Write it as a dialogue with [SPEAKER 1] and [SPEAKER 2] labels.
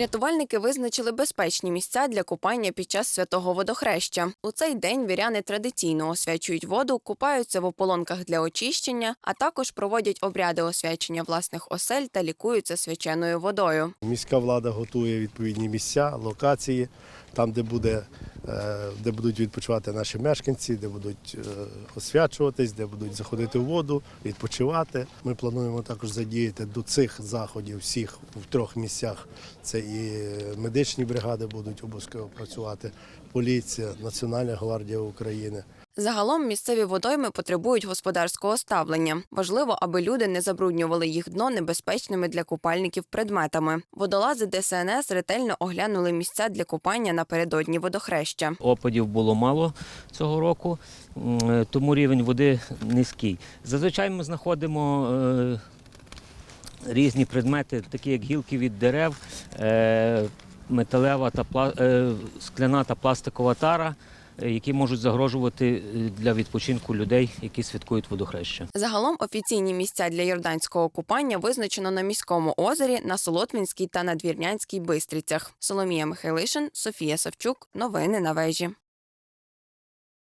[SPEAKER 1] Рятувальники визначили безпечні місця для купання під час святого водохреща. У цей день віряни традиційно освячують воду, купаються в ополонках для очищення, а також проводять обряди освячення власних осель та лікуються свяченою водою.
[SPEAKER 2] Міська влада готує відповідні місця, локації, там, де, буде, де будуть відпочивати наші мешканці, де будуть е, освячуватись, де будуть заходити в воду, відпочивати. Ми плануємо також задіяти до цих заходів всіх в трьох місцях. Це і медичні бригади будуть обов'язково працювати, поліція, Національна гвардія України.
[SPEAKER 1] Загалом місцеві водойми потребують господарського ставлення. Важливо, аби люди не забруднювали їх дно небезпечними для купальників предметами. Водолази ДСНС ретельно оглянули місця для купання напередодні водохреща.
[SPEAKER 3] Опадів було мало цього року, тому рівень води низький. Зазвичай ми знаходимо е, різні предмети, такі як гілки від дерев, е, металева та е, скляна та пластикова тара, е, які можуть загрожувати е, для відпочинку людей, які святкують водохреща.
[SPEAKER 1] Загалом офіційні місця для йорданського купання визначено на міському озері, на Солотвінській та на Двірнянській Бистрицях. Соломія Михайлишин, Софія Савчук. Новини на вежі.